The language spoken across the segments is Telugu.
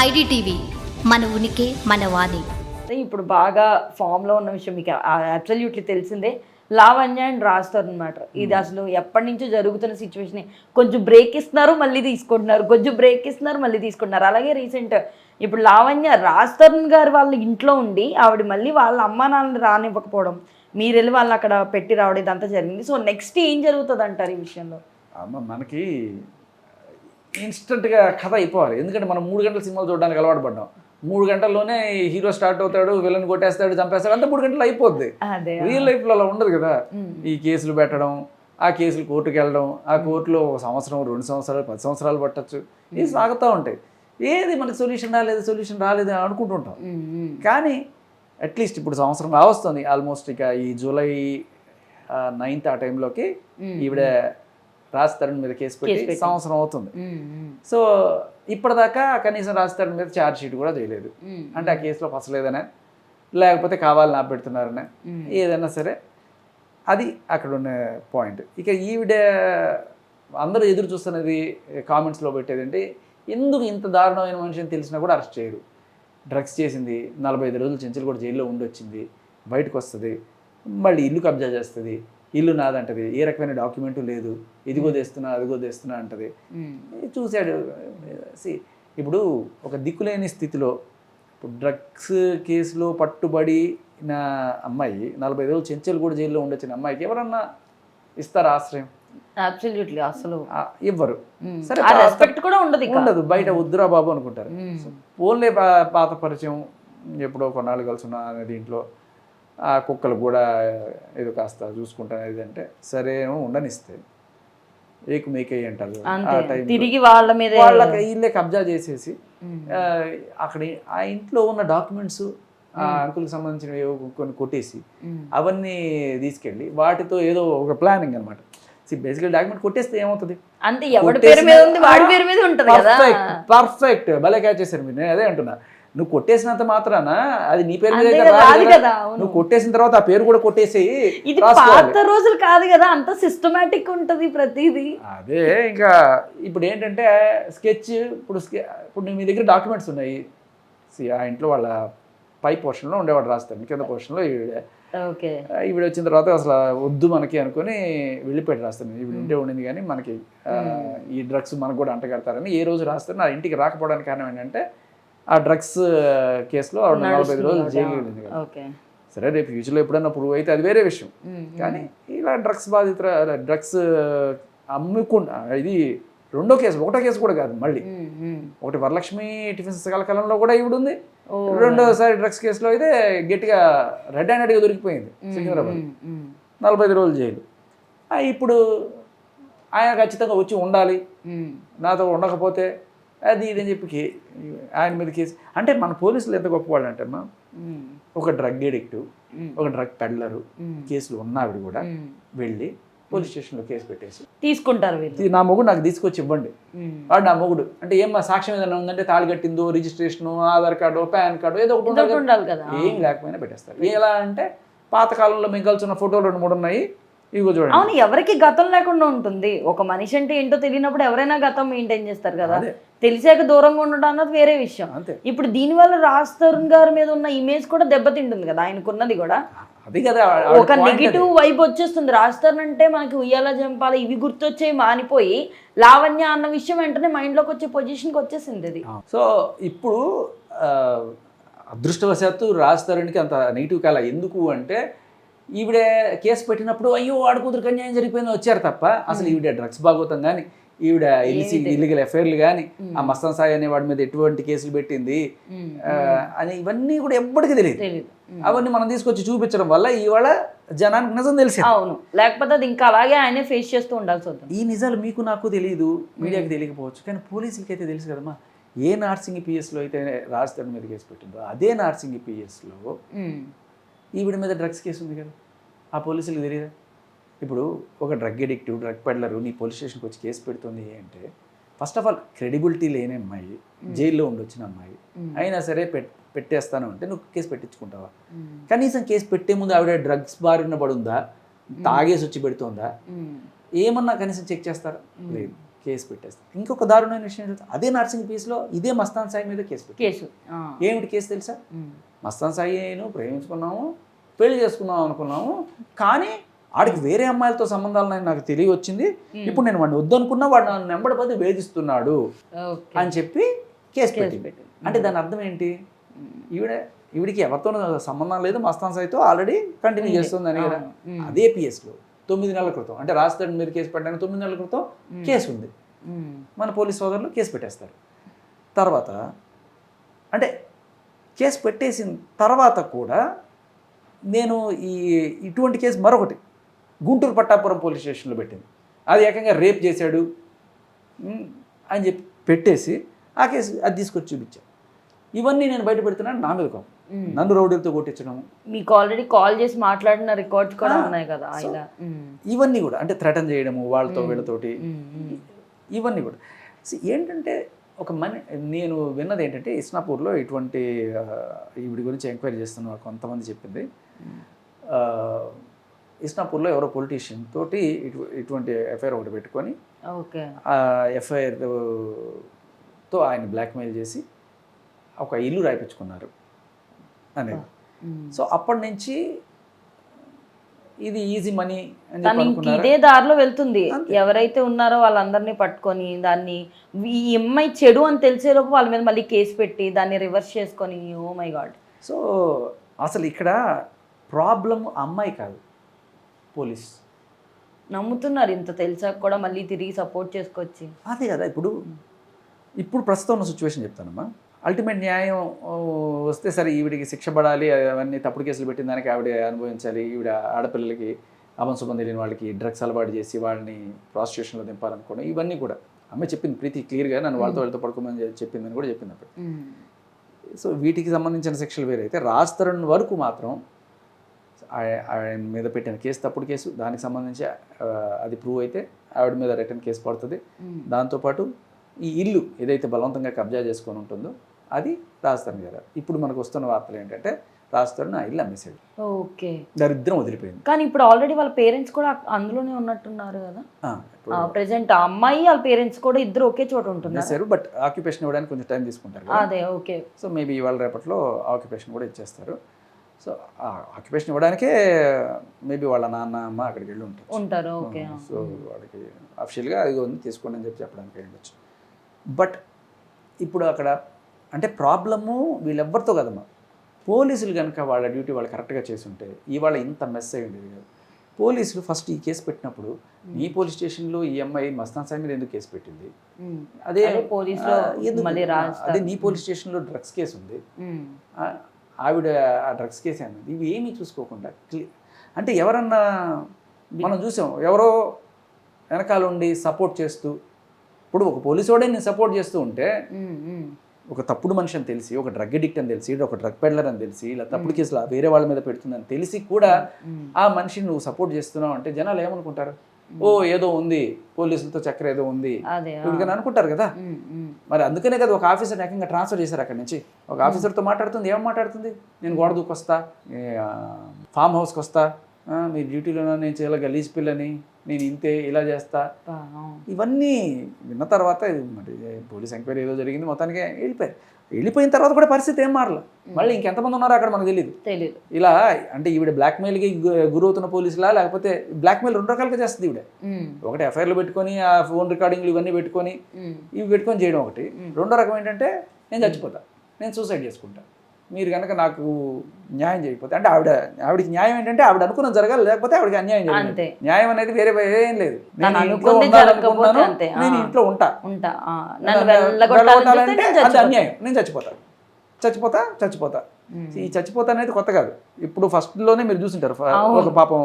ఐడిటీవీ మన ఉనికి మన వాణి. ఇప్పుడు బాగా ఫామ్లో ఉన్న విషయం మీకు అబ్సల్యూట్లీ తెలిసిందే. లావణ్య అండ్ రాస్తారు అనమాట ఇది అసలు ఎప్పటి నుంచో జరుగుతున్న సిచ్యువేషన్ కొంచెం బ్రేక్ ఇస్తున్నారు మళ్ళీ తీసుకుంటున్నారు. కొంచెం బ్రేక్ ఇస్తున్నారు మళ్ళీ తీసుకుంటున్నారు. అలాగే రీసెంట్ ఇప్పుడు లావణ్య రాస్తరుణ్ గారు వాళ్ళ ఇంట్లో ఉండి ఆవిడ మళ్ళీ వాళ్ళ అమ్మా నాన్నని రానివ్వకపోవడం మీరు వెళ్ళి వాళ్ళని అక్కడ పెట్టి రావడం ఇదంతా జరిగింది. సో నెక్స్ట్ ఏం జరుగుతుంది అంటారు ఈ విషయంలో? అమ్మ మనకి ఇన్స్టెంట్గా కథ అయిపోవాలి. ఎందుకంటే మనం మూడు గంటల సినిమాలు చూడడానికి అలవాటు పడ్డాం. మూడు గంటల్లోనే హీరో స్టార్ట్ అవుతాడు విలన్ కొట్టేస్తాడు చంపేస్తాడు అంతా మూడు గంటలు అయిపోద్ది. రియల్ లైఫ్లో అలా ఉండదు కదా. ఈ కేసులు పెట్టడం ఆ కేసులు కోర్టుకు వెళ్ళడం ఆ కోర్టులో ఒక సంవత్సరం రెండు సంవత్సరాలు పది సంవత్సరాలు పట్టచ్చు. ఇవి సాగుతూ ఉంటాయి. ఏది మనకి సొల్యూషన్ రాలేదు సొల్యూషన్ రాలేదు అని అనుకుంటుంటాం. కానీ అట్లీస్ట్ ఇప్పుడు సంవత్సరం కావస్తుంది ఆల్మోస్ట్ ఇక ఈ జూలై నైన్త్ ఆ టైంలోకి ఈవిడ రాజ్ తరుణ్ మీద కేసు పెట్టి. సంవత్సరం అవుతుంది. సో ఇప్పటిదాకా కనీసం రాజ్ తరుణ్ మీద ఛార్జ్ షీట్ కూడా చేయలేదు. అంటే ఆ కేసులో ఫసలేదనే లేకపోతే కావాలని ఆపెడుతున్నారనే ఏదైనా సరే అది అక్కడ ఉన్న పాయింట్ ఇక ఈవిడ అందరూ ఎదురు చూస్తున్నది కామెంట్స్లో పెట్టేది అంటే ఎందుకు ఇంత దారుణమైన మనిషిని తెలిసినా కూడా అరెస్ట్ చేయరు. డ్రగ్స్ చేసింది నలభై ఐదు రోజులు చెంచులు కూడా జైల్లో ఉండొచ్చింది బయటకు వస్తుంది మళ్ళీ ఇల్లు కబ్జా చేస్తుంది ఇల్లు నాదంటది ఏ రకమైన డాక్యుమెంటు లేదు ఇదిగో తెస్తున్నా అదిగో తెస్తున్నా అంటది. చూశాడు See, ఇప్పుడు ఒక దిక్కులేని స్థితిలో ఇప్పుడు డ్రగ్స్ కేసులో పట్టుబడిన అమ్మాయి నలభై రోజులు చెంచలు కూడా జైల్లో ఉండొచ్చిన అమ్మాయికి ఎవరన్నా ఇస్తారా ఆశ్రయం? అబ్సల్యూట్లీ అసలు. ఇవ్వరు. సరే, రెస్పెక్ట్ కూడా ఉండదు. ఉండదు బయట వద్దురా బాబు అనుకుంటారు. ఓన్లీ పాత పరిచయం ఎప్పుడో కొన్నాళ్ళు కలిసి ఉన్న దీంట్లో. ఆ కుక్కలు కూడా ఏదో కాస్త చూసుకుంటాను ఇది అంటే సరేమో ఉండనిస్తే. ఏకు మేకయ్య అంటారు ఆ టైంలో. తిరిగి వాళ్ళ మీద వాళ్ళకి ఇల్లే కబ్జా చేసేసి అక్కడ ఆ ఇంట్లో ఉన్న డాక్యుమెంట్స్ ఆ అంకుల్కి సంబంధించినవి కొన్ని కొట్టేసి అవన్నీ తీసుకెళ్ళి వాటితో ఏదో ఒక ప్లానింగ్ అనమాట బేసికల్ డాక్యుమెంట్ కొట్టేస్తే ఏమవుతుంది? అంతే ఎవడి పేరు మీద ఉంది వాడి పేరు మీద ఉంటది కదా. పర్ఫెక్ట్ భలే క్యాచ్ చేశారు మీరు. నేను అదే అంటున్నా. నువ్వు కొట్టేసినంత మాత్రాన? అది నీ పేరు మీద కదా, కదా. నువ్వు కొట్టేసిన తర్వాత ఆ పేరు కూడా కొట్టేసి ఇది పాత రోజులు కాదు కదా అంత సిస్టమేటిక్ ఉంటది ప్రతిదీ. అదే ఇంకా ఇప్పుడు ఏంటంటే స్కెచ్ ఇప్పుడు ఇప్పుడు మీ దగ్గర డాక్యుమెంట్స్ ఉన్నాయి. ఆ ఇంట్లో వాళ్ళ పై పోర్షన్లో ఉండేవాడు రాస్తాను కింద పోర్షన్లో ఈవిడ ఓకే. ఈవిడ వచ్చిన తర్వాత అసలు వద్దు మనకి అనుకుని వెళ్ళిపెట్టి రాస్తాను ఈవిడ ఉంటే ఉండింది కానీ మనకి ఈ డ్రగ్స్ మనకు కూడా అంటగడతారని ఏ రోజు రాస్తాను నా ఇంటికి రాకపోవడానికి కారణం ఏంటంటే ఆ డ్రగ్స్ కేసులో ఆవిడ నలభై ఐదు రోజులు జైలు వెళ్ళింది కదా. ఓకే. సరే రేపు ఫ్యూచర్లో ఎప్పుడన్నా ప్రూవ్ అయితే అది వేరే విషయం. కానీ ఇలా డ్రగ్స్ బాధితుల డ్రగ్స్ అమ్ముకుండా ఇది రెండో కేసు ఒకటో కేసు కూడా కాదు మళ్ళీ. ఒకటి వరలక్ష్మి టిఫిన్స్ కలకాలంలో కూడా ఈవిడ ఉంది. రెండోసారి డ్రగ్స్ కేసులో అయితే గట్టిగా రెడ్ హ్యాండెడ్గా దొరికిపోయింది సికింద్రాబాద్. నలభై ఐదు రోజులు జైలు. ఇప్పుడు ఆయన ఖచ్చితంగా వచ్చి ఉండాలి. నాతో ఉండకపోతే అది ఇది అని చెప్పి కే- ఆయన మీద కేసు. అంటే మన పోలీసులు ఎంత గొప్పవాళ్ళు అంటే అమ్మా ఒక డ్రగ్ ఎడిక్ట్ ఒక డ్రగ్ పెడ్లరు కేసులు ఉన్నావిడ కూడా వెళ్ళి పోలీస్ స్టేషన్లో కేసు పెట్టేసి. తీసుకుంటారు వీళ్ళు. "ఇది నా మొగుడు నాకు తీసుకొచ్చి ఇవ్వండి. వాడు నా మొగుడు. అంటే ఏం మా సాక్ష్యం ఏదైనా ఉందంటే తాళి కట్టిందో registration Aadhaar card PAN card ఏదో ఒకటి ఉండాలి కదా. ఏం లేకపోయినా పెట్టేస్తారు. ఎలా అంటే పాతకాలంలో మిగల్చున్న ఫోటోలు రెండు మూడు ఉన్నాయి. ఇవిగో చూడండి. అవును ఎవరికి గతం లేకుండా ఉంటుంది. ఒక మనిషి అంటే ఏంటో తెలియనప్పుడు ఎవరైనా గతం మెయింటైన్ చేస్తారు కదా. తెలిసాక దూరంగా ఉండడం అన్నది వేరే విషయం. ఇప్పుడు దీనివల్ల రాజ్ తరుణ్ గారి మీద ఉన్న ఇమేజ్ కూడా దెబ్బతింటుంది కదా ఆయనకున్నది కూడా. అది కదా ఒక నెగిటివ్ వైబ్ వచ్చేస్తుంది. రాజ్ తరుణ్ అంటే మనకి ఉయ్యాల జంపాల ఇవి గుర్తొచ్చేవి మానిపోయి లావణ్య అన్న విషయం వెంటనే మైండ్లోకి వచ్చే పొజిషన్కి వచ్చేసింది అది. సో ఇప్పుడు అదృష్టవశాత్తు రాజ్ తరుణ్కి అంత నెగిటివ్ కాల. ఎందుకు అంటే ఈవిడ కేసు పెట్టినప్పుడు అయ్యో వాడు కూతురు అన్యాయం జరిగిపోయింది వచ్చారు తప్ప అసలు ఈవిడ డ్రగ్స్ భాగవతం కానీ ఈవిడ ఇలిసి ఇల్లీగల్ ఎఫ్ఐఆర్లు కానీ ఆ మస్తాన్ సాయి అనే వాడి మీద ఎటువంటి కేసులు పెట్టింది? అని ఇవన్నీ కూడా ఎప్పటికీ తెలియదు. అవన్నీ మనం తీసుకొచ్చి చూపించడం వల్ల ఇవాళ జనానికి నిజం తెలిసి అవును. లేకపోతే అది ఇంకా అలాగే ఆయనే ఫేస్ చేస్తూ ఉండాల్సి వస్తుంది. ఈ నిజాలు మీకు నాకు తెలియదు మీడియాకి తెలియకపోవచ్చు. కానీ పోలీసులకి అయితే తెలుసు కదమ్మా ఏ నార్సింగ్ పిఎస్లో అయితే రాజ్ తరుణ్ మీద కేసు పెట్టిందో అదే నార్సింగ్ పిఎస్లో ఉమ్. ఈవిడ మీద డ్రగ్స్ కేసు ఉంది కదా. ఆ పోలీసులకు తెలియదా ఇప్పుడు ఒక డ్రగ్ ఎడిక్టివ్ డ్రగ్ పెడ్లరు నీ పోలీస్ స్టేషన్కి వచ్చి కేసు పెడుతుంది అంటే ఫస్ట్ ఆఫ్ ఆల్ క్రెడిబిలిటీ లేని అమ్మాయి జైల్లో ఉండొచ్చిన అమ్మాయి అయినా సరే పెట్ పెట్టేస్తాను అంటే నువ్వు కేసు పెట్టించుకుంటావా. కనీసం కేసు పెట్టే ముందు ఆవిడ డ్రగ్స్ బారిన పడుందా? తాగేసి వచ్చి పెడుతుందా. ఏమన్నా కనీసం చెక్ చేస్తారా? లేదు కేసు పెట్టేస్తారు ఇంకొక దారుణమైన విషయం అదే నర్సింగ్ పీస్లో ఇదే మస్తాన్ సాయి మీద కేసు కేసు. ఏమిటి కేసు తెలుసా. మస్తాన్ సాయి నేను ప్రేమించుకున్నాము పెళ్ళి చేసుకుందాం అనుకున్నాము. కానీ ఆడికి వేరే అమ్మాయిలతో సంబంధాలు నాకు తెలియ వచ్చింది ఇప్పుడు నేను వాడిని వద్దనుకున్నా వాడు నన్ను నెంబడిపోతే వేధిస్తున్నాడు ఓకే. అని చెప్పి కేసు పెట్టింది. అంటే దాని అర్థం ఏంటి? ఈవిడ ఈవిడికి ఎవరితోనూ సంబంధం లేదు మస్తాన్ సాయితో ఆల్రెడీ కంటిన్యూ ఉంది. చేస్తుందని కదా. అదే పిఎస్లో తొమ్మిది నెలల క్రితం. అంటే రాజధాని మీద కేసు పెట్టడానికి తొమ్మిది నెలల క్రితం కేసు ఉంది. మన పోలీస్ సోదరులు కేసు పెట్టేస్తారు. తర్వాత అంటే కేసు పెట్టేసిన తర్వాత కూడా నేను ఈ ఇటువంటి కేసు మరొకటి గుంటూరు పట్టాపురం పోలీస్ స్టేషన్లో పెట్టింది అది ఏకంగా రేప్ చేశాడు అని చెప్పి పెట్టేసి ఆ కేసు అది తీసుకొచ్చి చూపించాను ఇవన్నీ నేను బయట పెడుతున్నాను నా మీద కోపం. నన్ను రౌడీలతో కొట్టించడం మీకు ఆల్రెడీ కాల్ చేసి మాట్లాడిన రికార్డ్స్ కూడా ఉన్నాయి కదా. ఇవన్నీ కూడా అంటే థ్రెటన్ చేయడము వాళ్ళతో. వీళ్ళతోటి. ఇవన్నీ కూడా ఏంటంటే ఒక మని నేను విన్నది ఏంటంటే ఇస్నాపూర్లో ఇటువంటి ఈవిడి గురించి ఎంక్వైరీ చేస్తున్న కొంతమంది చెప్పింది. ఇస్నాపూర్లో ఎవరో పొలిటీషియన్ తోటి ఇటు ఇటువంటి ఎఫ్ఐఆర్ ఒకటి పెట్టుకొని ఓకే. ఆ ఎఫ్ఐఆర్తో ఆయన బ్లాక్మెయిల్ చేసి ఒక ఇల్లు రాయించుకున్నారు అనేది. సో అప్పటి నుంచి ఇది ఈజీ మనీ ఇదే దారిలో వెళ్తుంది. ఎవరైతే ఉన్నారో వాళ్ళందరినీ పట్టుకొని దాన్ని ఈ అమ్మాయి చెడు అని తెలిసేలోపు వాళ్ళ మీద మళ్ళీ కేసు పెట్టి దాన్ని రివర్స్ చేసుకొని ఓ మై గాడ్ సో అసలు ఇక్కడ ప్రాబ్లం అమ్మాయి కాదు పోలీస్. నమ్ముతున్నారు ఇంత తెలిసాక కూడా మళ్ళీ తిరిగి సపోర్ట్ చేసుకొచ్చి. అదే కదా ఇప్పుడు ఇప్పుడు ప్రస్తుతం ఉన్న సిచ్యువేషన్ చెప్తానమ్మా. అల్టిమేట్ న్యాయం వస్తే సరే ఈవిడికి శిక్ష పడాలి అవన్నీ తప్పుడు కేసులు పెట్టిన దానికి ఆవిడ అనుభవించాలి. ఈవిడ ఆడపిల్లలకి అభంశుభం తెలియని వాళ్ళకి డ్రగ్స్ అలవాటు చేసి వాళ్ళని ప్రాస్టిట్యూషన్లో దింపాలనుకోవడం ఇవన్నీ కూడా. అమ్మాయి చెప్పింది ప్రీతి క్లియర్గా నన్ను వాళ్ళతో వాళ్ళతో పడుకోమని చెప్పిందని కూడా చెప్పింది అప్పుడు సో వీటికి సంబంధించిన శిక్షలు వేరైతే రాజ్ తరుణ్ వరకు మాత్రం ఆయ- ఆయన మీద పెట్టిన కేసు తప్పుడు కేసు దానికి సంబంధించి అది ప్రూవ్ అయితే ఆవిడ మీద రిటర్న్ కేసు పడుతుంది. దాంతోపాటు ఈ ఇల్లు ఏదైతే బలవంతంగా కబ్జా చేసుకొని ఉంటుందో అది రాజ్ తరుణ్ గారు. ఇప్పుడు మనకు వస్తున్న వార్తలు ఏంటంటే రాజ్ తరుణ్ ఆ ఇల్లు అమ్మేశాడు. ఓకే. దరిద్రం వదిలిపోయింది. కానీ ఇప్పుడు ఆల్రెడీ వాళ్ళ పేరెంట్స్ కూడా అందులోనే ఉన్నట్టున్నారు కదా? ప్రెసెంట్ అమ్మాయి వాళ్ళ పేరెంట్స్ కూడా ఇద్దరు ఒకే చోట ఉంటున్నారు. బట్ ఆక్యుపేషన్ ఇవ్వడానికి కొంచెం టైం తీసుకుంటారు. అదే ఓకే. సో మేబీ ఇవాళ రేపట్లో ఆక్యుపేషన్ కూడా ఇచ్చేస్తారు. సో ఆ ఆక్యుపేషన్ ఇవ్వడానికే మేబీ వాళ్ళ నాన్న అమ్మ అక్కడికి వెళ్ళి ఉంటారు. ఉంటారు ఓకే సో వాడికి అఫిషియల్గా అది ఉంది తీసుకోండి అని చెప్పి చెప్పడానికి ఉండొచ్చు బట్ ఇప్పుడు అక్కడ అంటే ప్రాబ్లము వీళ్ళెవ్వరితో కదమ్మా. పోలీసులు కనుక వాళ్ళ డ్యూటీ వాళ్ళు కరెక్ట్గా చేసి ఉంటే ఇవాళ ఇంత మెస్ అయి ఉండేది కాదు. పోలీసులు ఫస్ట్ ఈ కేసు పెట్టినప్పుడు ఈ పోలీస్ స్టేషన్లో ఈ అమ్మాయి మస్తాన్ సాయి మీద ఎందుకు కేసు పెట్టింది? అదే అదే నీ పోలీస్ స్టేషన్లో డ్రగ్స్ కేసు ఉంది. ఆవిడ ఆ డ్రగ్స్ కేసే అన్నది. ఇవి ఏమీ చూసుకోకుండా అంటే ఎవరన్నా మనం చూసాం ఎవరో వెనకాల ఉండి సపోర్ట్ చేస్తూ ఇప్పుడు ఒక పోలీసు వాడే నేను సపోర్ట్ చేస్తూ ఉంటే ఒక తప్పుడు మనిషి అని తెలిసి ఒక డ్రగ్ అడిక్ట్ అని తెలిసి ఒక డ్రగ్ పెడ్లర్ అని తెలిసి ఇలా తప్పుడు కేసులు వేరే వాళ్ళ మీద పెడుతుందని తెలిసి కూడా ఆ మనిషిని నువ్వు సపోర్ట్ చేస్తున్నావు అంటే జనాలు ఏమనుకుంటారు? ఓ ఏదో ఉంది. పోలీసులతో చక్కెర ఏదో ఉంది. వీడికని అనుకుంటారు కదా. మరి అందుకనే కదా ఒక ఆఫీసర్ ఏకంగా ట్రాన్స్ఫర్ చేశారు అక్కడి నుంచి. ఒక ఆఫీసర్తో మాట్లాడుతుంది. ఏం మాట్లాడుతుంది? నేను గోడ దూకొస్తా. ఆ, ఫామ్ హౌస్కి వస్తా ఆ, మీ డ్యూటీలో నేను చాలా గలీజ్ పిల్లని. నేను ఇంతే ఇలా చేస్తా. ఇవన్నీ విన్న తర్వాత మరి పోలీస్ ఎంక్వైరీ ఏదో జరిగింది మొత్తానికి వెళ్ళిపోయారు. వెళ్ళిపోయిన తర్వాత కూడా పరిస్థితి ఏం మారల. మళ్ళీ ఇంకెంతమంది ఉన్నారో అక్కడ మనకు తెలియదు తెలీదు. ఇలా అంటే ఈవిడ బ్లాక్మెయిల్కి గురవుతున్న పోలీసులా లేకపోతే బ్లాక్మెయిల్ రెండు రకాలుగా చేస్తుంది ఈవిడ. ఒకటి ఎఫ్ఐఆర్లు పెట్టుకొని ఆ ఫోన్ రికార్డింగ్లు ఇవన్నీ పెట్టుకొని. ఇవి పెట్టుకొని చేయడం ఒకటి. రెండో రకం ఏంటంటే నేను చచ్చిపోతా. నేను సూసైడ్ చేసుకుంటా. మీరు కనుక నాకు న్యాయం చేయకపోతే అంటే ఆవిడ ఆవిడకి న్యాయం ఏంటంటే ఆవిడ అనుకున్నది జరగాలి లేకపోతే ఆవిడకి అన్యాయం. జరగాలి న్యాయం అనేది వేరే ఏం లేదు నేను ఇంట్లో ఉండాలనుకుంటున్నాను. నేను ఇంట్లో ఉంటా అది. అన్యాయం నేను చచ్చిపోతా చచ్చిపోతా చచ్చిపోతా. ఈ చచ్చిపోతా అనేది కొత్త కాదు ఇప్పుడు ఫస్ట్లోనే మీరు చూసింటారు. ఒక పాపం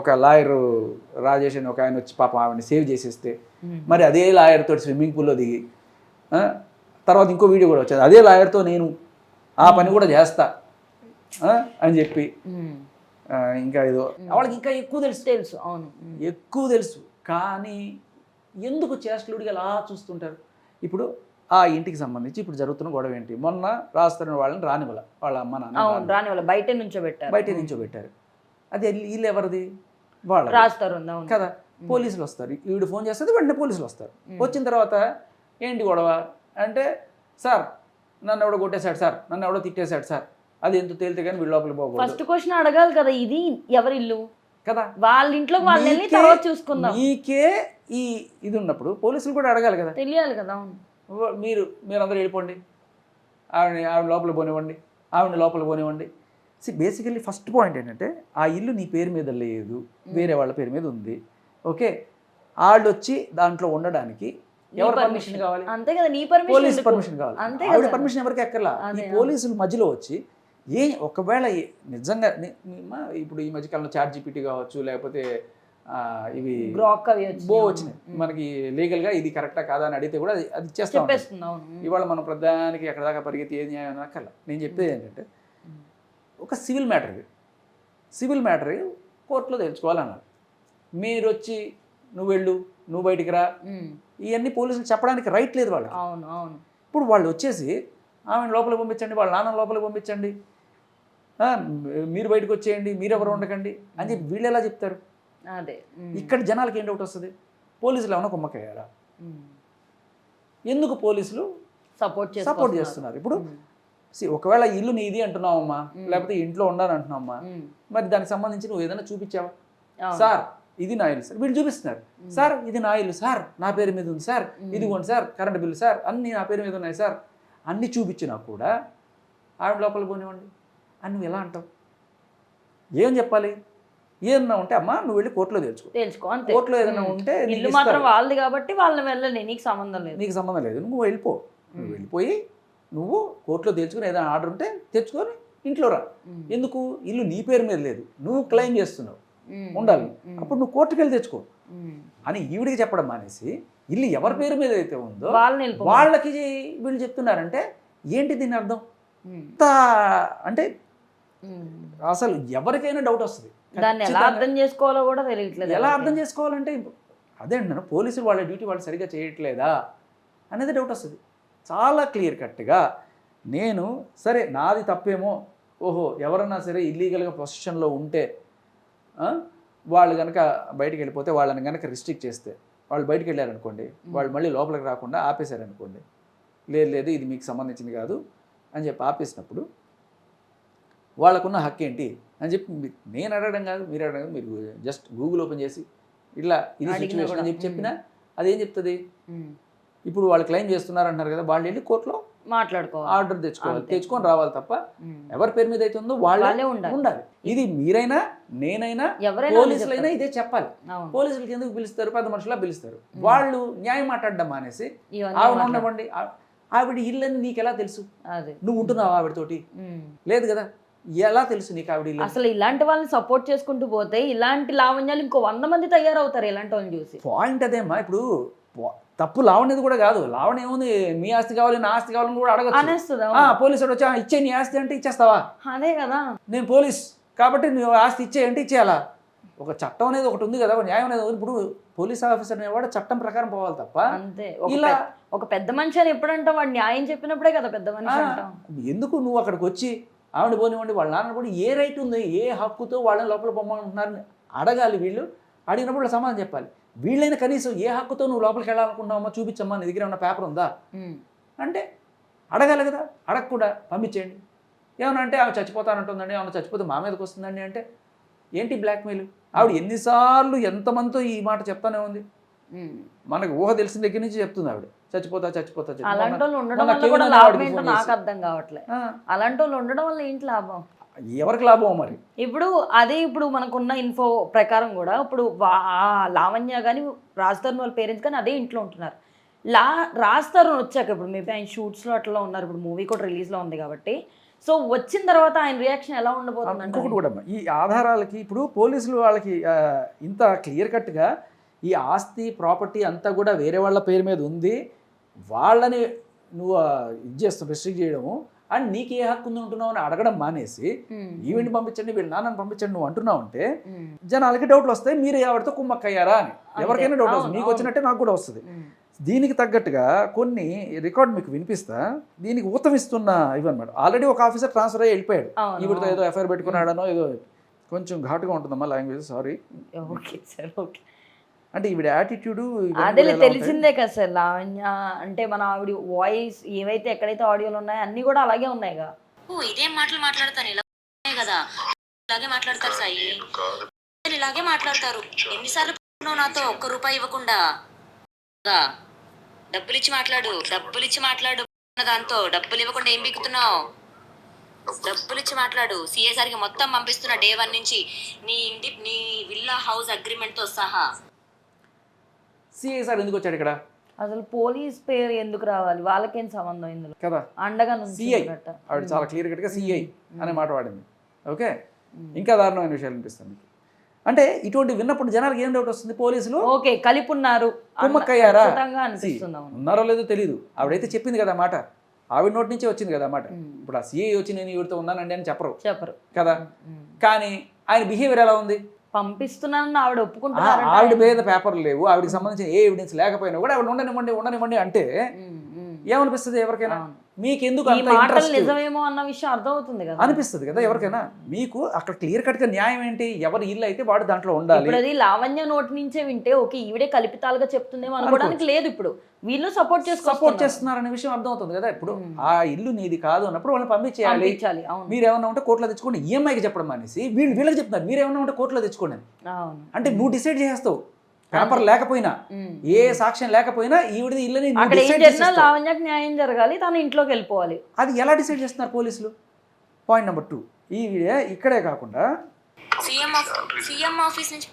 ఒక లాయర్ రాజేష్ అని ఒక ఆయన వచ్చి పాపం ఆవిడని సేవ్ చేసేస్తే. మరి అదే లాయర్ తోటి స్విమ్మింగ్ పూల్లో దిగి తర్వాత ఇంకో వీడియో కూడా వచ్చేది అదే లాయర్తో నేను ఆ పని కూడా చేస్తా. అని చెప్పి. ఇంకా ఏదో. వాళ్ళకి ఇంకా ఎక్కువ తెలుసు తెలుసు. అవును. ఎక్కువ తెలుసు. కానీ ఎందుకు చేష్టలుడిగా అలా చూస్తుంటారు? ఇప్పుడు ఆ ఇంటికి సంబంధించి ఇప్పుడు జరుగుతున్న గొడవ ఏంటి? మొన్న రాస్తున్న వాళ్ళని రానివ్వాల. వాళ్ళ అమ్మ నాన్న అవును రానివ్వల. రాని వాళ్ళ బయట నుంచో పెట్టారు బయట నుంచో పెట్టారు అది వీళ్ళు ఎవరిది? వాళ్ళ రాస్తారు కదా? పోలీసులు వస్తారు. ఈవిడ ఫోన్ చేస్తుంది వెంటనే పోలీసులు వస్తారు. వచ్చిన తర్వాత ఏంటి గొడవ? అంటే సార్ నన్ను ఎవడో కొట్టేశాడు సార్ నన్ను ఎవడో తిట్టేశాడు సార్. అది ఎంత తేలితే కానీ వీళ్ళ లోపలికి పోకూడదు. ఫస్ట్ క్వశ్చన్ అడగాలి కదా ఇది ఎవరి ఇల్లు? కదా? వాళ్ళ ఇంట్లో వాళ్ళు వెళ్ళి మీకే- తర్వాత చూసుకుందాం. మీకే ఈ ఇది ఉన్నప్పుడు పోలీసులు కూడా అడగాలి కదా? తెలియాలి కదా మీరు మీరందరూ వెళ్ళిపోండి. ఆవిడ ఆవిడ లోపల పోనివ్వండి. ఆవిడ లోపల పోనివ్వండి. సి బేసికల్లీ ఫస్ట్ పాయింట్ ఏంటంటే ఆ ఇల్లు నీ పేరు మీద లేదు. వేరే వాళ్ళ పేరు మీద ఉంది. ఓకే వాళ్ళు వచ్చి దాంట్లో ఉండడానికి ఎవరు. పర్మిషన్ కావాలి? అంతే కదా నీ పర్మిషన్ పోలీస్ పర్మిషన్ కావాలి. అంతే ఆవిడ కదా. పర్మిషన్ ఎవరికి ఎక్కర్లా ఈ అదే, పోలీసులు మధ్యలో వచ్చి ఏ ఒకవేళ నిజంగా ఇప్పుడు ఈ మధ్యకాలంలో చాట్ జీపీటీ కావచ్చు లేకపోతే ఇవి బో వచ్చినాయి. మనకి లీగల్గా ఇది కరెక్టా కాదా అని అడిగితే కూడా అది చేస్తా ఇవాళ మనం ప్రధానికి ఎక్కడ దాకా పరిగెత్తి ఏం న్యాయం అనక్కర్ల నేను చెప్పేది ఏంటంటే ఒక సివిల్ మ్యాటర్. ఇది సివిల్ మ్యాటర్ కోర్టులో తెలుసుకోవాలన్నారు. మీరు వచ్చి నువ్వు వెళ్ళు నువ్వు బయటికి రా. ఇవన్నీ పోలీసులు చెప్పడానికి రైట్ లేదు వాళ్ళకి. అవును అవును. ఇప్పుడు వాళ్ళు వచ్చేసి ఆమె లోపలికి పంపించండి వాళ్ళ నాన్న లోపలికి పంపించండి. మీరు బయటకు వచ్చేయండి మీరు ఎవరు ఉండకండి అని చెప్పి వీళ్ళు ఎలా చెప్తారు? అదే. ఇక్కడ జనాలకి ఏం డౌట్ వస్తుంది? పోలీసులు ఏమైనా కుమ్మక్కయ్యారా? ఉమ్. ఎందుకు పోలీసులు సపోర్ట్ సపోర్ట్ చేస్తున్నారు? ఇప్పుడు ఒకవేళ ఇల్లు నీది అంటున్నావమ్మా లేకపోతే ఇంట్లో ఉండాలని అంటున్నావమ్మా మరి దానికి సంబంధించి నువ్వు ఏదైనా చూపించావా. సార్ ఇది నా ఇల్లు సార్. వీళ్ళు చూపిస్తున్నారు. సార్ ఇది నా ఇల్లు సార్. నా పేరు మీద ఉంది సార్. ఇదిగోండి సార్. Current bill sir. అన్నీ నా పేరు మీద ఉన్నాయి సార్. అన్నీ చూపించినా కూడా ఆవిడ లోపల పోనివ్వండి. అని నువ్వు ఎలా అంటావు? ఏం చెప్పాలి? ఏమన్నా ఉంటే అమ్మా నువ్వు వెళ్ళి కోర్టులో తెలుసుకో తెలుసుకో అంతే. కోర్టులో ఏదైనా. ఉంటే ఇల్లు. మాత్రం వాళ్ళది కాబట్టి వాళ్ళని వెళ్ళని నీకు సంబంధం లేదు. నీకు సంబంధం లేదు. నువ్వు వెళ్ళిపో. నువ్వు వెళ్ళిపోయి నువ్వు కోర్టులో తెచ్చుకుని ఏదైనా ఆర్డర్ ఉంటే తెచ్చుకొని ఇంట్లో రా. ఎందుకు? ఇల్లు నీ పేరు మీద లేదు. నువ్వు క్లెయిమ్ చేస్తున్నావు. ఉండాలి. అప్పుడు నువ్వు కోర్టుకి వెళ్ళి తెచ్చుకో. అని ఈవిడికి చెప్పడం మానేసి ఇల్లు ఎవరి పేరు మీద అయితే ఉందో వాళ్ళకి వీళ్ళు చెప్తున్నారంటే ఏంటి దీని అర్థం. ఇంత అంటే. అసలు ఎవరికైనా డౌట్ వస్తుంది దాన్ని ఎలా. అర్థం చేసుకోవాలో కూడా తెలియట్లేదు ఎలా. అర్థం చేసుకోవాలంటే అదే అంటున్నాను పోలీసులు వాళ్ళ డ్యూటీ వాళ్ళు సరిగ్గా చేయట్లేదా అనేది డౌట్ వస్తుంది చాలా క్లియర్ కట్గా నేను సరే నాది తప్పేమో ఓహో ఎవరన్నా సరే ఇల్లీగల్గా పొజిషన్లో ఉంటే వాళ్ళు కనుక బయటికి వెళ్ళిపోతే వాళ్ళని కనుక రిస్ట్రిక్ట్ చేస్తే వాళ్ళు బయటికి వెళ్ళారనుకోండి వాళ్ళు మళ్ళీ లోపలికి రాకుండా ఆపేశారనుకోండి లేదు లేదు ఇది మీకు సంబంధించింది కాదు అని చెప్పి ఆపేసినప్పుడు వాళ్ళకున్న హక్కు ఏంటి అని చెప్పి నేను అడగడం కాదు మీరు అడగడం కాదు, మీరు జస్ట్ గూగుల్ ఓపెన్ చేసి ఇట్లా ఇది సిచ్యువేషన్ అని చెప్పి చెప్పినా అదేం చెప్తుంది. ఇప్పుడు వాళ్ళు క్లెయిమ్ చేస్తున్నారు అంటారు కదా వాళ్ళు వెళ్ళి కోర్టులో మాట్లాడుకోవాలి. ఆర్డర్ తెచ్చుకోవాలి. తెచ్చుకొని రావాలి తప్ప. ఎవరి పేరు మీద అయితే ఉందో వాళ్ళే ఉండాలి. ఇది మీరైనా నేనైనా పోలీసులైనా ఇదే చెప్పాలి. పోలీసులకి ఎందుకు పిలుస్తారు? పెద్ద మనుషులా పిలుస్తారు. వాళ్ళు న్యాయం మాట్లాడడం మానేసి ఆవిడ ఉండవండి. ఆవిడ ఇల్లని నీకు ఎలా తెలుసు? అదే. నువ్వు ఉంటున్నావు ఆవిడతోటి. లేదు కదా. ఎలా తెలుసు నీకు ఆవిడ ఇల్లు? అసలు ఇలాంటి వాళ్ళని సపోర్ట్ చేసుకుంటూ పోతే ఇలాంటి లావణ్యాలు ఇంకో వంద మంది తయారవుతారు ఇలాంటి వాళ్ళని చూసి. పాయింట్ అదేమ్మా. ఇప్పుడు తప్పు లావణ్యది కూడా కాదు. లావణ్య ఏముంది? మీ ఆస్తి కావాలి నా ఆస్తి కావాలని కూడా అడగచ్చు. ఆ, పోలీసు వచ్చి "ఆ, ఇచ్చే నీ ఆస్తి అంటే ఇచ్చేస్తావా? అదే కదా. నేను పోలీస్ కాబట్టి నువ్వు ఆస్తి ఇచ్చే అంటే ఇచ్చేయాలా? ఒక చట్టం అనేది ఒకటి ఉంది కదా ఒక న్యాయం అనేది. ఇప్పుడు పోలీస్ ఆఫీసర్ అనేవాడు చట్టం ప్రకారం పోవాలి తప్ప అంతే. ఇలా ఒక పెద్ద మనిషి అని ఎప్పుడంటాం వాడు న్యాయం చెప్పినప్పుడే కదా పెద్ద మనిషి ఎందుకు నువ్వు అక్కడికి వచ్చి ఆవిడ పోనివ్వండి వాళ్ళ నాన్న కూడా ఏ రైట్ ఉంది ఏ హక్కుతో వాళ్ళని లోపల పొమ్మంటున్నారని అడగాలి వీళ్ళు. అడిగినప్పుడు సమాధానం చెప్పాలి. వీళ్ళైనా కనీసం ఏ హక్కుతో నువ్వు లోపలికి వెళ్ళాలనుకుంటున్నావమ్మా? చూపించమ్మా నీ దగ్గర ఉన్న పేపర్ ఉందా. అంటే అడగాలి కదా అడగకుండా పంపించేయండి. ఏమన్నా అంటే ఆమె చచ్చిపోతానంటుందండి ఆమె చచ్చిపోతే మా మీదకి వస్తుందండి అంటే ఏంటి బ్లాక్మెయిల్ ఆవిడ ఎన్నిసార్లు ఎంతమందితో ఈ మాట చెప్తానే ఉంది. మనకు ఊహ తెలిసిన దగ్గర నుంచి చెప్తుంది ఆవిడ. చచ్చిపోతా చచ్చిపోతా అలాంటి వాళ్ళు ఉండడం వల్ల ఏంటి లాభం? ఎవరికి లాభం మరి? ఇప్పుడు అదే ఇప్పుడు మనకున్న ఇన్ఫో ప్రకారం కూడా ఇప్పుడు లావణ్య కానీ రాజ్తరుణ్ వాళ్ళ పేరెంట్స్ కానీ అదే ఇంట్లో ఉంటున్నారు. లా రాజ్తరుణ్ వచ్చాక ఇప్పుడు మేబీ ఆయన షూట్స్లో అట్లా ఉన్నారు. ఇప్పుడు మూవీ కూడా రిలీజ్లో ఉంది కాబట్టి. సో వచ్చిన తర్వాత ఆయన రియాక్షన్ ఎలా ఉండబోతుంది ఇంకొకటి కూడా ఈ ఆధారాలకి ఇప్పుడు పోలీసులు వాళ్ళకి ఇంత క్లియర్ కట్గా ఈ ఆస్తి ప్రాపర్టీ అంతా కూడా వేరే వాళ్ళ పేరు మీద ఉంది. వాళ్ళని నువ్వు ఇది చేస్తావు రెస్ట్రిక్ట్ చేయడము. అండ్ నీకు ఏ హక్కు ఉంది ఉంటున్నావు అని అడగడం మానేసి ఈవెంట్ పంపించండి వీళ్ళు నాన్నని పంపించండి నువ్వు అంటున్నావు అంటే జనాలకి డౌట్లు వస్తాయి మీరు ఎవరితో కుమ్మక్కయ్యారా అని. ఎవరికైనా డౌట్ వస్తుంది. మీకు. వచ్చినట్టే నాకు కూడా వస్తుంది. దీనికి తగ్గట్టుగా కొన్ని రికార్డ్ మీకు వినిపిస్తా దీనికి ఊతమిస్తున్న ఇవన్నమాట ఆల్రెడీ ఒక ఆఫీసర్ ట్రాన్స్ఫర్ అయ్యి వెళ్ళిపోయాడు. ఈవిడతో ఏదో ఎఫ్ఐఆర్ పెట్టుకున్నాడనో ఏదో కొంచెం ఘాటుగా ఉంటుందమ్మా language sorry okay sir okay. అంటే ఈవిడ యాటిట్యూడ్ అదే తెలిసిందే కదా సార్ లావణ్య అంటే మన ఆవిడ వాయిస్ ఏవైతే ఎక్కడైతే ఆడియోలు ఉన్నాయో అన్ని కూడా అలాగే ఉన్నాయిగా ఓ ఇదేం మాటలు మాట్లాడతాను ఇలా కదా. ఇలాగే మాట్లాడతారు సాయి. ఇలాగే మాట్లాడతారు. ఎన్నిసార్లు నువ్వు నాతో? ఒక్క రూపాయి ఇవ్వకుండా. డబ్బులు ఇచ్చి మాట్లాడు డబ్బులు ఇచ్చి మాట్లాడు దాంతో. డబ్బులు ఇవ్వకుండా ఏం బిక్కుతున్నావు డబ్బులు ఇచ్చి మాట్లాడు సిఎస్ఆర్కి మొత్తం పంపిస్తున్నా డే వన్ నుంచి నీ ఇంటి నీ విల్లా హౌస్ అగ్రిమెంట్తో సహా. సిఐ సార్ ఎందుకు వచ్చాడు ఇక్కడ? అసలు పోలీస్ పేరు ఎందుకు రావాలి? వాళ్ళకేం సంబంధం ఇందులో? కదా. అండగా సిఐ. ఆవిడ చాలా క్లియర్ కట్గా సిఐ అనే మాట వాడింది. ఓకే? ఇంకా దారుణమైన విషయాలు అనిపిస్తుంది అంటే ఇటువంటి విన్నప్పుడు జనాలకు ఏం డౌట్ వస్తుంది పోలీసులు? ఓకే కలిపి ఉన్నారు కుమ్మక్కయ్యారా ఉన్నారో లేదో తెలియదు ఆవిడైతే చెప్పింది కదా మాట. ఆవిడ నోటి నుంచే వచ్చింది కదా మాట. ఇప్పుడు ఆ సిఐ వచ్చి నేను ఈవిడతో ఉన్నానండి అని చెప్పరు. చెప్పరు. కదా. కానీ ఆయన బిహేవియర్ ఎలా ఉంది? పంపిస్తున్నానని ఆవిడ ఒప్పుకుంటున్నారు ఆవిడ మీద పేపర్లు లేవు. ఆవిడకి సంబంధించిన ఏ ఎవిడెన్స్ లేకపోయినా కూడా ఆవిడ ఉండనివ్వండి ఉండనివ్వండి అంటే ఏమనిపిస్తుంది ఎవరికైనా. మీకు ఎందుకు నిజమేమో అన్న విషయం అర్థమవుతుంది కదా. అనిపిస్తుంది కదా ఎవరికైనా? మీకు అక్కడ క్లియర్ కట్గా న్యాయం ఏంటి? ఎవరి ఇల్లు అయితే వాడు దాంట్లో ఉండాలి. అది లావణ్య నోటి నుంచే వింటే ఓకే ఈవిడే కల్పితాలుగా చెప్తుందేమో అనుకోవడానికి లేదు ఇప్పుడు. వీళ్ళు సపోర్ట్ సపోర్ట్ చేసుకో చేస్తున్నారనే విషయం అర్థమవుతుంది కదా ఇప్పుడు. ఆ ఇల్లు నీది కాదు అన్నప్పుడు వాళ్ళని పంపించేయాలి. మీరు ఏమన్నా ఉంటే కోర్టులో తెచ్చుకోండి. ఈఎంఐకి చెప్పడం మానేసి వీళ్ళు వీళ్ళకి చెప్తున్నారు. మీరు ఏమన్నా ఉంటే కోర్టులో తెచ్చుకోండి అని. అంటే నువ్వు డిసైడ్ చేస్తావు పేపర్ లేకపోయినా. ఏ సాక్ష్యం లేకపోయినా ఈవిడది ఇల్లని నువ్వు అక్కడ ఏం జరిగినా. లావణ్యకు న్యాయం జరగాలి తన ఇంట్లోకి వెళ్ళిపోవాలి. అది ఎలా డిసైడ్ చేస్తున్నారు పోలీసులు? పాయింట్ నెంబర్ టూ ఈ ఇక్కడే కాకుండా సీఎం సీఎం ఆఫీస్ నుంచి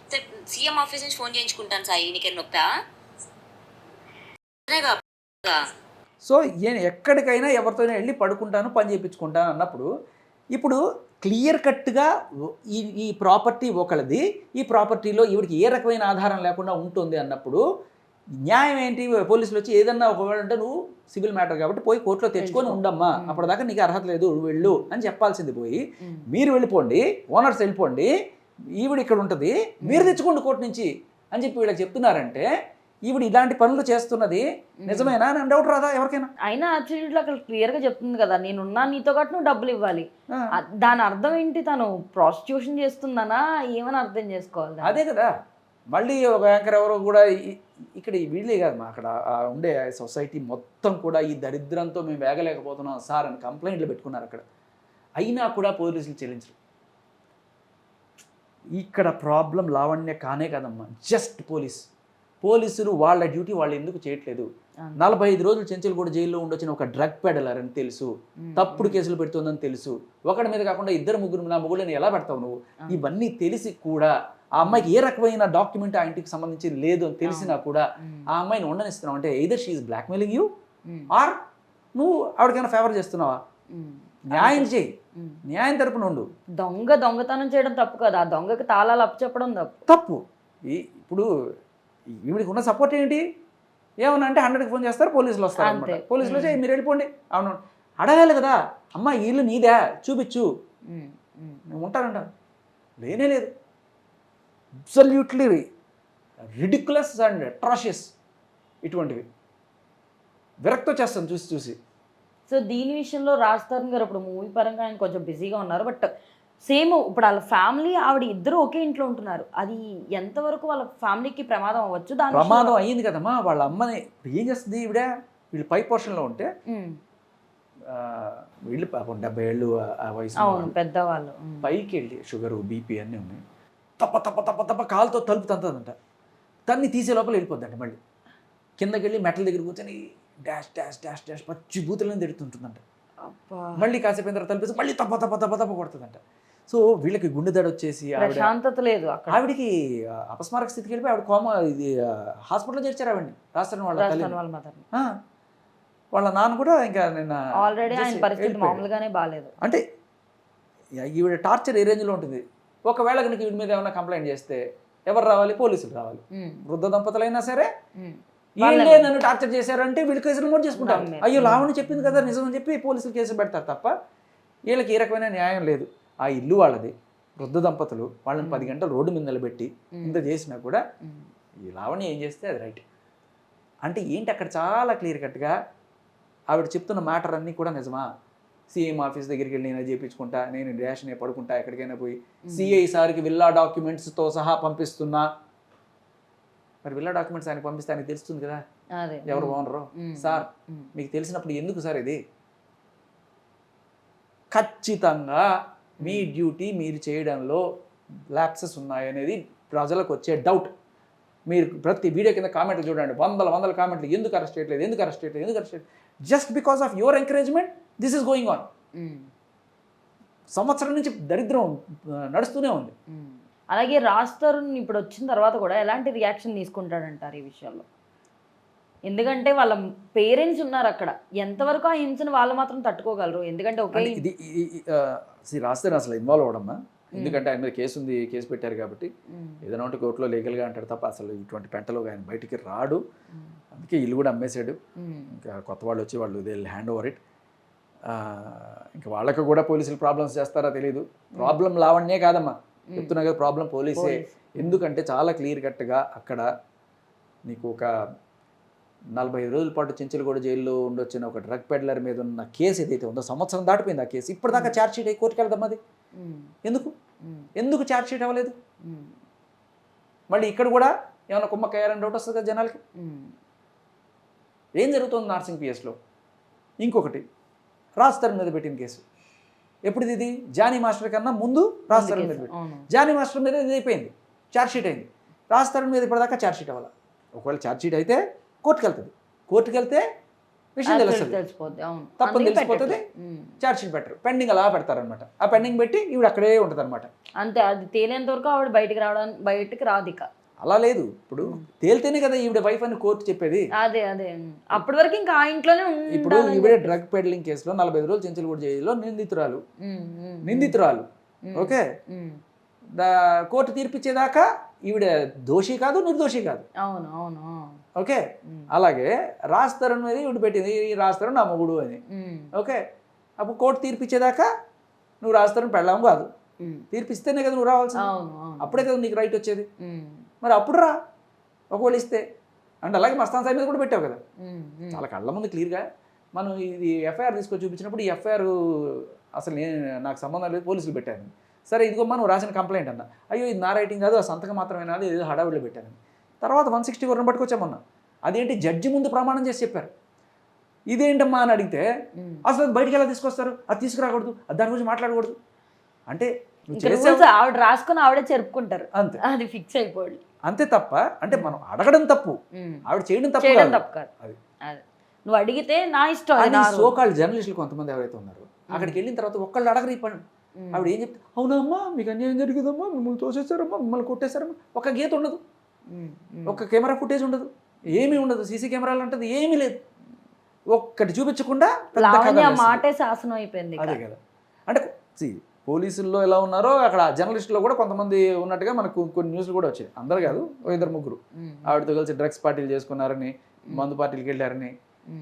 సీఎం ఆఫీస్ నుంచి ఫోన్ చేయించుకుంటాను సాయి నీకే నొప్పా సో ఎక్కడికైనా ఎవరితోనే వెళ్ళి పడుకుంటాను పని చేయించుకుంటాను అన్నప్పుడు ఇప్పుడు క్లియర్ కట్గా ఈ ఈ ప్రాపర్టీ ఒకళ్ళది ఈ ప్రాపర్టీలో ఈవిడికి ఏ రకమైన ఆధారం లేకుండా ఉంటుంది అన్నప్పుడు న్యాయం ఏంటి? పోలీసులు వచ్చి ఏదన్నా ఒకవేళ అంటే నువ్వు సివిల్ మ్యాటర్ కాబట్టి పోయి కోర్టులో తెచ్చుకొని ఉండమ్మా. అప్పటిదాకా నీకు అర్హత లేదు వెళ్ళు అని చెప్పాల్సింది పోయి మీరు వెళ్ళిపోండి ఓనర్స్ వెళ్ళిపోండి ఈవిడ ఇక్కడ ఉంటుంది మీరు తెచ్చుకోండి కోర్టు నుంచి అని చెప్పి వీళ్ళకి చెప్తున్నారంటే ఈవిడ ఇలాంటి పనులు చేస్తున్నది నిజమేనా అని డౌట్ రాదా ఎవరికైనా? అయినా అబ్సల్యూట్లో అక్కడ క్లియర్గా చెప్తుంది కదా నేనున్నా నీతో పాటు నువ్వు డబ్బులు ఇవ్వాలి. దాని అర్థం ఏంటి తను? ప్రాస్టిట్యూషన్ చేస్తుందనా? ఏమని అర్థం చేసుకోవాలి? అదే కదా. మళ్ళీ ఒక యాంకర్ ఎవరో కూడా ఇక్కడ వీళ్ళే కాదు అక్కడ ఉండే సొసైటీ మొత్తం కూడా ఈ దరిద్రంతో మేము వేగలేకపోతున్నాం సార్ అని కంప్లైంట్లు పెట్టుకున్నారు అక్కడ. అయినా కూడా పోలీసులు చెల్లించరు. ఇక్కడ ప్రాబ్లం లావణ్య కానే కదమ్మా జస్ట్ పోలీస్ పోలీసులు వాళ్ళ డ్యూటీ వాళ్ళు ఎందుకు చేయట్లేదు. నలభై ఐదు రోజులు చెంచులు కూడా జైల్లో ఉండొచ్చిన ఒక డ్రగ్ పెడలర్ అని తెలుసు. తప్పుడు కేసులు పెడుతుందని తెలుసు. ఒకటి మీద కాకుండా ఇద్దరు ముగ్గురు నా ముగ్గురుని ఎలా పెడతావు నువ్వు? ఇవన్నీ తెలిసి కూడా ఆ అమ్మాయికి ఏ రకమైన డాక్యుమెంట్ ఆ ఇంటికి సంబంధించి లేదు అని తెలిసినా కూడా. ఆ అమ్మాయిని ఉండనిస్తున్నావు. అంటే either she's blackmailing you. Or నువ్వు ఆవిడకైనా ఫేవర్ చేస్తున్నావా. న్యాయం చేయి. న్యాయం తరపున ఉండు. దొంగ దొంగతనం చేయడం తప్పు కదా. ఆ దొంగకి తాళాలు అప్పచెప్పడం తప్పు. తప్పు. ఇప్పుడు ఈవిడికి ఉన్న సపోర్ట్ ఏంటి? ఏమన్నా అంటే హండ్రెడ్కి ఫోన్ చేస్తారు పోలీసులు వస్తారు అనమాట. పోలీసులు వచ్చి మీరు వెళ్ళిపోండి. అవును. అడగాలి కదా. అమ్మ ఇల్లు నీదే. చూపించు. నేను ఉంటానంట. లేనే లేదు. అబ్సల్యూట్లీ రిడిక్యులస్ అండ్ అట్రాషియస్ ఇటువంటివి. విరక్తి వచ్చేస్తాను చూసి చూసి. సో దీని విషయంలో రాజ్ తరుణ్ గారు ఇప్పుడు మూవీ పరంగా ఆయన కొంచెం బిజీగా ఉన్నారు బట్ సేమ్ ఇప్పుడు వాళ్ళ ఫ్యామిలీ ఆవిడ ఇద్దరు ఒకే ఇంట్లో ఉంటున్నారు. అది ఎంతవరకు వాళ్ళ ఫ్యామిలీకి ప్రమాదం అవ్వచ్చు? దాని ప్రమాదం అయ్యింది కదమ్మా. వాళ్ళ అమ్మని ఇప్పుడు ఏం చేస్తుంది ఈవిడ? వీళ్ళు పై పోర్షన్లో ఉంటే ఉమ్. ఆ, వీళ్ళు పాపం డెబ్బై ఏళ్ళు ఆ- ఆ వయసు అవును పెద్దవాళ్ళు. ఉమ్. పైకి వెళ్ళి షుగరు బీపీ అన్నీ ఉన్నాయి. తప్ప తప్ప తప్ప తప్ప కాలుతో తలుపు తంతదంట. తన్ని తీసే లోపల వెళ్ళిపోద్దంట మళ్ళీ. కిందకి వెళ్ళి మెటల్ దగ్గర కూర్చొని డాష్ డాష్ డాష్ డాష్ పచ్చి బూతులను తిడుతుంటుందంట. అబ్బా. మళ్ళీ కాసేపు అయిన తర్వాత తలిపేసి మళ్ళీ తప్ప తప్ప తప్ప తప్ప కొడుతుందంట. సో వీళ్ళకి గుండె దడ వచ్చేసి ఆవిడ ప్రశాంతత లేదు అక్కడ. ఆవిడకి అపస్మారక స్థితికి వెళ్ళిపోయి ఆవిడ కోమ ఇది హాస్పిటల్లో చేర్చారు ఆవిడని రాష్ట్రం వాళ్ళ వాళ్ళ నాన్న కూడా ఇంకా నిన్న ఆల్రెడీ ఆయన పరిస్థితి. మామూలుగానే బాగాలేదు. అంటే ఈవిడ టార్చర్ ఏ రేంజ్లో ఉంటుంది? ఒకవేళ కనుక ఈవిడ మీద ఏమైనా కంప్లైంట్ చేస్తే ఎవరు రావాలి? పోలీసులు రావాలి. వృద్ధ దంపతులైనా సరే. వీళ్ళే నన్ను టార్చర్ చేశారంటే వీళ్ళు కేసులు నమోదు చేసుకుంటారు. అయ్యో లావణ్య చెప్పింది కదా నిజం అని చెప్పి పోలీసులు కేసు పెడతారు తప్ప వీళ్ళకి ఏ రకమైన న్యాయం లేదు. ఆ ఇల్లు వాళ్ళది. వృద్ధ దంపతులు వాళ్ళని పది గంటలు రోడ్డు మీద నిలబెట్టి ఇంత చేసినా కూడా. ఈ లావణ్య ఏం చేస్తే అది రైట్. అంటే ఏంటి అక్కడ చాలా క్లియర్ కట్గా ఆవిడ చెప్తున్న మ్యాటర్ అన్నీ కూడా నిజమా? సీఎం ఆఫీస్ దగ్గరికి వెళ్ళి నేను చేయించుకుంటా నేను రేషన్ పడుకుంటా ఎక్కడికైనా పోయి. సిఐ సార్కి విల్లా డాక్యుమెంట్స్తో సహా పంపిస్తున్నా. మరి విల్లా డాక్యుమెంట్స్ ఆయన పంపిస్తే ఆయనకి తెలుస్తుంది కదా? ఎవరు ఓనరు. సార్. మీకు తెలిసినప్పుడు ఎందుకు సార్ ఇది? ఖచ్చితంగా మీ డ్యూటీ మీరు చేయడంలో ల్యాప్సెస్ ఉన్నాయనేది ప్రజలకు వచ్చే డౌట్ మీరు ప్రతి వీడియో కింద కామెంట్లు చూడండి. వందల వందల కామెంట్లు ఎందుకు అరెస్ట్ చేయట్లేదు? ఎందుకు అరెస్ట్ చేయట్లేదు? ఎందుకు అరెస్ట్ చేయట్లేదు? Just because of your encouragement this is going on. సంవత్సరం నుంచి దరిద్రం నడుస్తూనే ఉంది. మ్మ్. అలాగే రాజ్ తరుణ్ ఇప్పుడు వచ్చిన తర్వాత కూడా ఎలాంటి రియాక్షన్ తీసుకుంటాడంటారు ఈ విషయాల్లో? ఎందుకంటే వాళ్ళ పేరెంట్స్ ఉన్నారు అక్కడ. ఎంతవరకు ఆ హింసను వాళ్ళు మాత్రం తట్టుకోగలరు? ఎందుకంటే ఒకే ఇది రాస్తే అసలు ఇన్వాల్వ్ అవడమ్మా ఎందుకంటే ఆయన మీద కేసు ఉంది కేసు పెట్టారు కాబట్టి. ఏదైనా ఉంటే కోర్టులో లీగల్గా అంటాడు తప్ప అసలు ఇటువంటి పెంటలో ఆయన బయటికి రాడు. అందుకే ఇల్లు కూడా అమ్మేశాడు. మ్మ్. ఇంకా కొత్త వాళ్ళు వచ్చి వాళ్ళు దే హ్యాండ్ ఓవర్ ఇట్ ఇంకా వాళ్ళకు కూడా పోలీసులు ప్రాబ్లమ్స్ చేస్తారా తెలియదు ప్రాబ్లం లావణ్యే కాదమ్మా. చెప్తున్నా కదా ప్రాబ్లం పోలీసే పోలీస్. ఎందుకంటే చాలా క్లియర్ కట్గా అక్కడ నీకు ఒక నలభై ఐదు రోజుల పాటు చెంచులగూడ జైల్లో ఉండొచ్చిన ఒక డ్రగ్ పెడ్లర్ మీద ఉన్న కేసు ఏదైతే ఉందో సంవత్సరం దాటిపోయింది ఆ కేసు. ఇప్పటిదాకా ఛార్జ్ షీట్ అయ్యి కోర్టుకు వెళ్దాం అది. ఎందుకు. ఎందుకు ఛార్జ్ షీట్ అవ్వలేదు. మళ్ళీ ఇక్కడ కూడా ఏమైనా కుమ్మక్కయ్యారని డౌట్ వస్తుంది కదా జనాలకి. ఏం జరుగుతుంది నార్సింగ్ పిఎస్లో? ఇంకొకటి రాజ్ మీద పెట్టిన కేసు. ఎప్పుడు ఇది? జానీ మాస్టర్ కన్నా ముందు రాజ్ తరుణ్ మీద జానీ మాస్టర్ మీద ఇది అయిపోయింది ఛార్జ్ షీట్ అయింది. రాజ్ తరుణ్ మీద ఇప్పటిదాకా ఛార్జ్ షీట్ అవ్వాలి? ఒకవేళ ఛార్జ్ షీట్ అయితే కోర్టుకు వెళ్తుంది కోర్టుకు వెళ్తే విషయం తెలుస్తుంది తప్పని తెలిసిపోతుంది. పెట్టట్లేదు. మ్మ్. ఛార్జ్ షీట్ పెట్టరు. పెండింగ్ అలా పెడతారనమాట ఆ పెండింగ్ పెట్టి ఈవిడ అక్కడే ఉంటుంది అనమాట అంతే అది తేలేంత వరకు ఆవిడ బయటికి రావడానికి బయటికి రాదు ఇక. అలా లేదు. ఇప్పుడు తేలితేనే కదా ఈవిడ వైఫ్ అని కోర్టు చెప్పేది. అదే అదే. అప్పటి వరకు ఇంకా ఆ ఇంట్లోనే ఇప్పుడు ఈవిడే డ్రగ్ పెడ్లింగ్ కేసులో నలభై ఐదు రోజులు చెంచులగూడ జైల్లో నిందితురాలు. నిందితురాలు. ఓకే? కోర్టు తీర్పిచ్చేదాకా ఈవిడ దోషి కాదు నిర్దోషి కాదు. అవును అవును. ఓకే. అలాగే రాజ్ తరుణ్ మీద ఈవిడ పెట్టింది ఈ రాజ్ తరుణ్ నా మొగుడు అని. ఓకే? అప్పుడు కోర్టు తీర్పిచ్చేదాకా నువ్వు రాజ్ తరుణ్ పెళ్ళాము కాదు. తీర్పిస్తేనే కదా నువ్వు రావాల్సింది. అప్పుడే కదా నీకు రైట్ వచ్చేది. మరి అప్పుడు రా. ఒకవేళ ఇస్తే. అంటే అలాగే మస్తాన్ సాయి మీద కూడా పెట్టావు కదా. చాలా కళ్ళ ముందు క్లియర్గా మనం ఇది ఎఫ్ఐఆర్ తీసుకొని చూపించినప్పుడు ఈ ఎఫ్ఐఆర్ అసలు నేను నాకు సంబంధం లేదు పోలీసులు పెట్టాను సరే ఇదిగో మనం రాసిన కంప్లైంట్ అన్న. అయ్యో ఇది నా రైటింగ్ కాదు ఆ సంతకం మాత్రమే నాది ఏదో హడావిడిలో పెట్టాను. తర్వాత వన్ సిక్స్టీ వరకు పట్టుకొచ్చామన్న అదేంటి జడ్జి ముందు ప్రమాణం చేసి చెప్పారు. ఇదేంటమ్మా అని అడిగితే. అసలు బయటికి ఎలా తీసుకొస్తారు? అది తీసుకురాకూడదు అది దాని గురించి మాట్లాడకూడదు. అంటే ఆవిడ రాసుకుని ఆవిడే చెరుపుకుంటారు. అంతే. అది ఫిక్స్ అయిపోయి అంతే తప్ప అంటే మనం అడగడం తప్పు. ఆవిడ చేయడం తప్పు. తప్పు కాదు. అది. నువ్వు అడిగితే నా ఇష్టం సోకాల్ జర్నలిస్టులు కొంతమంది ఎవరైతే ఉన్నారో అక్కడికి వెళ్ళిన తర్వాత ఒక్కళ్ళు అడగరు ఈ పని. ఆవిడ ఏం చెప్తే అవునమ్మా మీకు అన్యాయం జరిగిందమ్మా మిమ్మల్ని తోసేశారమ్మా మిమ్మల్ని కొట్టేశారమ్మా. ఒక గీత ఉండదు. ఒక కెమెరా ఫుటేజ్ ఉండదు. ఏమీ ఉండదు. సీసీ కెమెరాలు అంటది ఏమీ లేదు. ఒక్కటి చూపించకుండా. మాటే శాసనం అయిపోయింది. అదే కదా. అంటే పోలీసుల్లో ఎలా ఉన్నారో అక్కడ జర్నలిస్టులో కూడా కొంతమంది ఉన్నట్టుగా మనకు కొన్ని న్యూస్లు కూడా వచ్చాయి. అందరు కాదు ఇద్దరు ముగ్గురు. ఆవిడతో కలిసి డ్రగ్స్ పార్టీలు చేసుకున్నారని మందు పార్టీలకు వెళ్ళారని.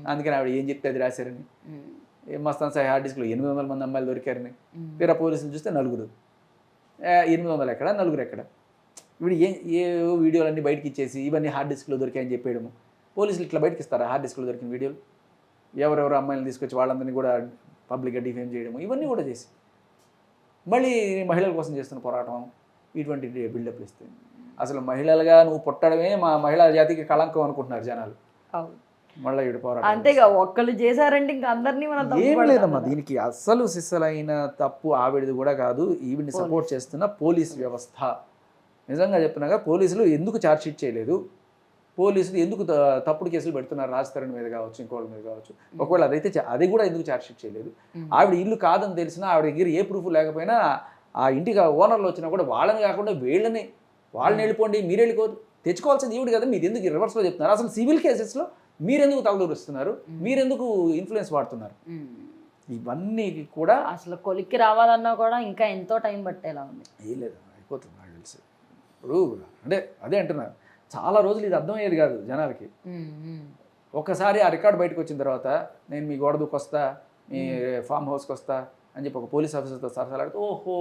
అందుకని ఆవిడ ఏం చెప్తే అది రాశారని. మస్తాన్ సాయి హార్డ్ డిస్క్లో ఎనిమిది వందల మంది అమ్మాయిలు దొరికారని. మ్మ్. తీరా పోలీసులు చూస్తే నలుగురు. ఎనిమిది వందలు ఎక్కడ? నలుగురు ఎక్కడ? ఇప్పుడు ఏ ఏ వీడియోలన్నీ బయటకి ఇచ్చేసి ఇవన్నీ హార్డ్ డిస్క్లో దొరికాయని చెప్పేయడము. పోలీసులు ఇట్లా బయటకి ఇస్తారా హార్డ్ డిస్క్లో దొరికిన వీడియోలు? ఎవరెవరు అమ్మాయిలు తీసుకొచ్చి వాళ్ళందరినీ కూడా పబ్లిక్గా డిఫేమ్ చేయడము. ఇవన్నీ కూడా చేసి. మళ్ళీ మహిళల కోసం చేస్తున్న పోరాటం ఇటువంటి బిల్డప్లు ఇస్తాయి అసలు మహిళలుగా నువ్వు పుట్టడమే మా మహిళా జాతికి కళంకం అనుకుంటున్నారు జనాలు. మళ్ళీ పోరాటం అంతేగా ఒక్కళ్ళు చేశారంటే ఇంకా అందరినీ మనం ఏం లేదమ్మా. దీనికి అస్సలు సిస్సలైన తప్పు ఆవిడది కూడా కాదు. ఈవిడ్ని సపోర్ట్ చేస్తున్న పోలీస్ వ్యవస్థ. నిజంగా చెప్తున్నాగా పోలీసులు ఎందుకు ఛార్జ్ షీట్ చేయలేదు? పోలీసులు ఎందుకు తప్పుడు కేసులు పెడుతున్నారు? రాజతరణ్ మీద కావచ్చు ఇంకోళ్ళ మీద కావచ్చు. ఒకవేళ అదైతే అది కూడా ఎందుకు ఛార్జ్ షీట్ చేయలేదు. ఆవిడ ఇల్లు కాదని తెలిసినా ఆవిడ దగ్గర ఏ ప్రూఫ్ లేకపోయినా ఆ ఇంటికి ఓనర్లు వచ్చినా కూడా వాళ్ళని కాకుండా వీళ్ళని వాళ్ళని వెళ్ళిపోండి మీరు వెళ్ళిపోదు తెచ్చుకోవాల్సింది ఈవిడ కదా మీరు ఎందుకు? రివర్స్లో చెప్తున్నారు. అసలు సివిల్ కేసెస్లో మీరెందుకు తలదూరుస్తున్నారు మీరెందుకు ఇన్ఫ్లుయెన్స్ వాడుతున్నారు. ఇవన్నీ కూడా అసలు కొలిక్కి రావాలన్నా కూడా ఇంకా ఎంతో టైం పట్టేలా ఉంది. ఏం లేదు అయిపోతుంది నాకు తెలిసి. ఇప్పుడు అంటే అదే అంటున్నారు. చాలా రోజులు ఇది అర్థమయ్యేది కాదు జనాలకి. ఒక్కసారి ఆ రికార్డ్ బయటకు వచ్చిన తర్వాత నేను మీ గోడ వస్తా మీ ఫామ్ హౌస్కి వస్తా అని చెప్పి ఒక పోలీస్ ఆఫీసర్తో సరసలాడితే ఓహో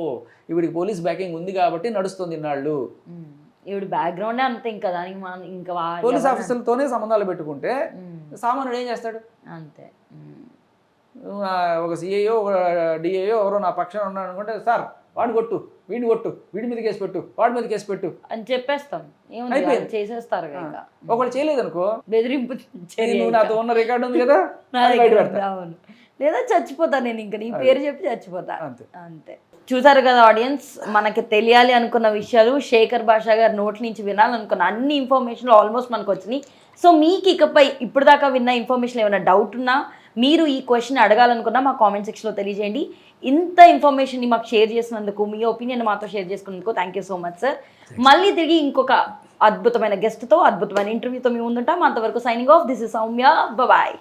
ఇవిడికి పోలీస్ బ్యాకింగ్ ఉంది కాబట్టి నడుస్తుంది ఇన్నాళ్ళు. ఈవిడ బ్యాక్గ్రౌండే అంతే ఇంకా దానికి మనం ఇంకా పోలీస్ ఆఫీసర్లతోనే సంబంధాలు పెట్టుకుంటే. సామాన్యుడు ఏం చేస్తాడు? అంతే. ఒక సిఐఓ ఒక డిఐఓ ఎవరో నా పక్షాన ఉన్నాడు అనుకుంటే సార్ వాడిని కొట్టు వీడిని కొట్టు వీడి మీద కేసు పెట్టు వాడి మీద కేసు పెట్టు. అని చెప్పేస్తాం. చేసేస్తారు ఇక. ఒకళ్ళు చేయలేదనుకో బెదిరింపు నువ్వు. నాతో ఉన్న రికార్డు ఉంది కదా లేదా చచ్చిపోతా నేను ఇంకా నీ పేరు చెప్పి చచ్చిపోతా. అంతే. అంతే. చూసారు కదా ఆడియన్స్ మనకి తెలియాలి అనుకున్న విషయాలు శేఖర్ భాషా గారి నోట్ల నుంచి వినాలనుకున్న అన్ని ఇన్ఫర్మేషన్ ఆల్మోస్ట్ మనకు వచ్చినాయి. సో మీకు ఇకపై ఇప్పుడు దాకా విన్న ఇన్ఫర్మేషన్ ఏమైనా డౌట్ ఉన్నా మీరు ఈ క్వశ్చన్ అడగాలనుకున్నా మా కామెంట్ సెక్షన్లో తెలియజేయండి. ఇంత ఇన్ఫర్మేషన్ని మాకు షేర్ చేసినందుకు మీ ఒపీనియన్ మాతో షేర్ చేసుకున్నందుకు thank you so much sir మళ్ళీ తిరిగి ఇంకొక అద్భుతమైన గెస్ట్తో అద్భుతమైన ఇంటర్వ్యూతో మేము ముందుంటాం. అంతవరకు signing off this is Soumya. Bye